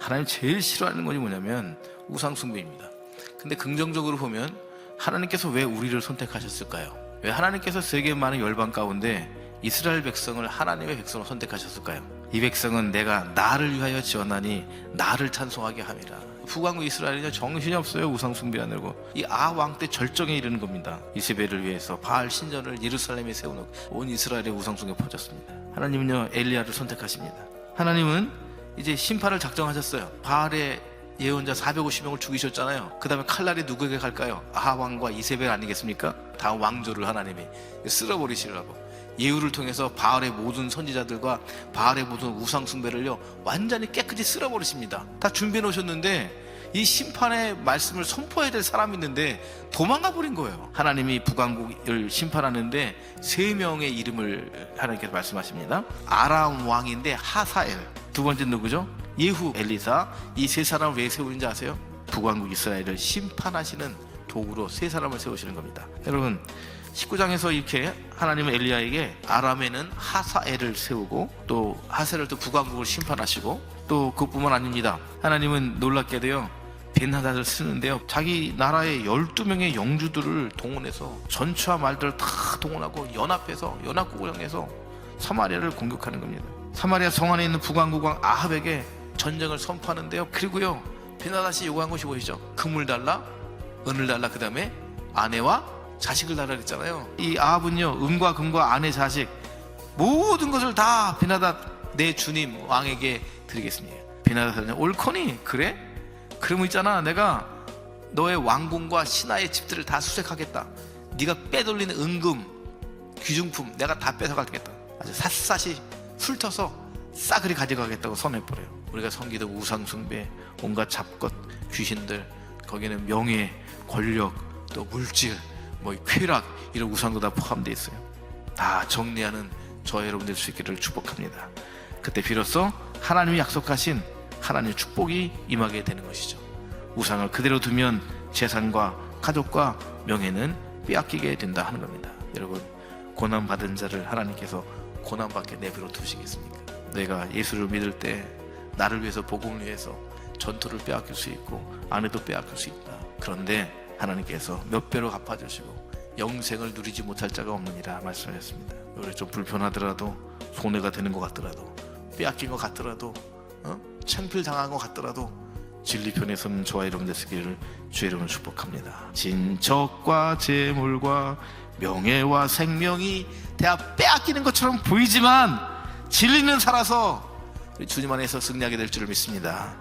하나님 제일 싫어하는 것이 뭐냐면 우상숭배입니다. 근데 긍정적으로 보면 하나님께서 왜 우리를 선택하셨을까요? 왜 하나님께서 세계 많은 열방 가운데 이스라엘 백성을 하나님의 백성으로 선택하셨을까요? 이 백성은 내가 나를 위하여 지었나니 나를 찬송하게 함이라. 북왕국 이스라엘이 정신이 없어요 우상 숭배하느라고 이 아왕 때 절정에 이르는 겁니다 이세벨을 위해서 바알 신전을 예루살렘에 세워놓고 온 이스라엘의 우상 숭배 퍼졌습니다 하나님은요 엘리야를 선택하십니다 하나님은 이제 심판을 작정하셨어요 바알의 예언자 450명을 죽이셨잖아요 그 다음에 칼날이 누구에게 갈까요 아하 왕과 이세벨 아니겠습니까 다 왕조를 하나님이 쓸어버리시려고 예후를 통해서 바알의 모든 선지자들과 바알의 모든 우상 숭배를요 완전히 깨끗이 쓸어버리십니다. 다 준비해 놓으셨는데 이 심판의 말씀을 선포해야 될 사람이 있는데 도망가 버린 거예요. 하나님이 북왕국을 심판하는데 세 명의 이름을 하나님께서 말씀하십니다. 아람 왕인데 하사엘. 두 번째 누구죠? 예후, 엘리사. 이 세 사람을 왜 세우는지 아세요? 북왕국 이스라엘을 심판하시는 도구로 세 사람을 세우시는 겁니다. 여러분 19장에서 이렇게 하나님은 엘리야에게 아람에는 하사엘을 세우고 또 하사엘을 또 북왕국을 심판하시고 또 그뿐만 아닙니다. 하나님은 놀랍게도요. 벤하닷을 쓰는데요. 자기 나라의 12명의 영주들을 동원해서 전투와 말들을 다 동원하고 연합해서 연합국을 향해서 사마리아를 공격하는 겁니다. 사마리아 성 안에 있는 북왕국왕 아합에게 전쟁을 선포하는데요. 그리고요. 벤하닷이 요구한 것이 무엇이죠? 금을 달라, 은을 달라, 그 다음에 아내와 자식을 달라 그랬잖아요. 이 아합은요, 은과 금과 아내, 자식 모든 것을 다 베나닷 내 주님 왕에게 드리겠습니다. 베나닷은 옳거니 그래? 그러면 있잖아, 내가 너의 왕궁과 신하의 집들을 다 수색하겠다. 네가 빼돌리는 은금, 귀중품 내가 다 뺏어가겠다. 아주 샅샅이 훑어서 싸그리 가져가겠다고 선언해버려요. 우리가 섬기던 우상숭배, 온갖 잡것, 귀신들, 거기는 명예, 권력, 또 물질, 뭐 쾌락 이런 우상도 다 포함되어 있어요. 다 정리하는 저 여러분들 수 있기를 축복합니다. 그때 비로소 하나님이 약속하신 하나님의 축복이 임하게 되는 것이죠. 우상을 그대로 두면 재산과 가족과 명예는 빼앗기게 된다 하는 겁니다. 여러분 고난 받은 자를 하나님께서 고난 받게 내버려 두시겠습니까? 내가 예수를 믿을 때 나를 위해서 복음을 위해서 전투를 빼앗길 수 있고 아내도 빼앗길 수 있다. 그런데 하나님께서 몇 배로 갚아주시고 영생을 누리지 못할 자가 없느니라 말씀하셨습니다. 우리 좀 불편하더라도 손해가 되는 것 같더라도 빼앗긴 것 같더라도 어? 창필 당한 것 같더라도 진리편에 서는 저와 여러분들 쓰기를 주의 이름으로 축복합니다. 진척과 재물과 명예와 생명이 다 빼앗기는 것처럼 보이지만 진리는 살아서 주님 안에서 승리하게 될 줄을 믿습니다.